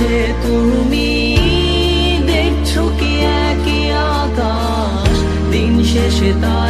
বসে তুমি দেখছ কি একই আকাশ? দিন শেষে তার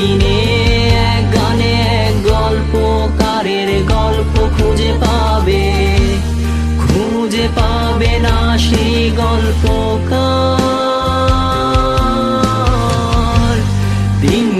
দিনে এক গানে এক গল্প কারের গল্প খুঁজে পাবে। খুঁজে পাবে না সেই গল্প দিনগুলো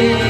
you.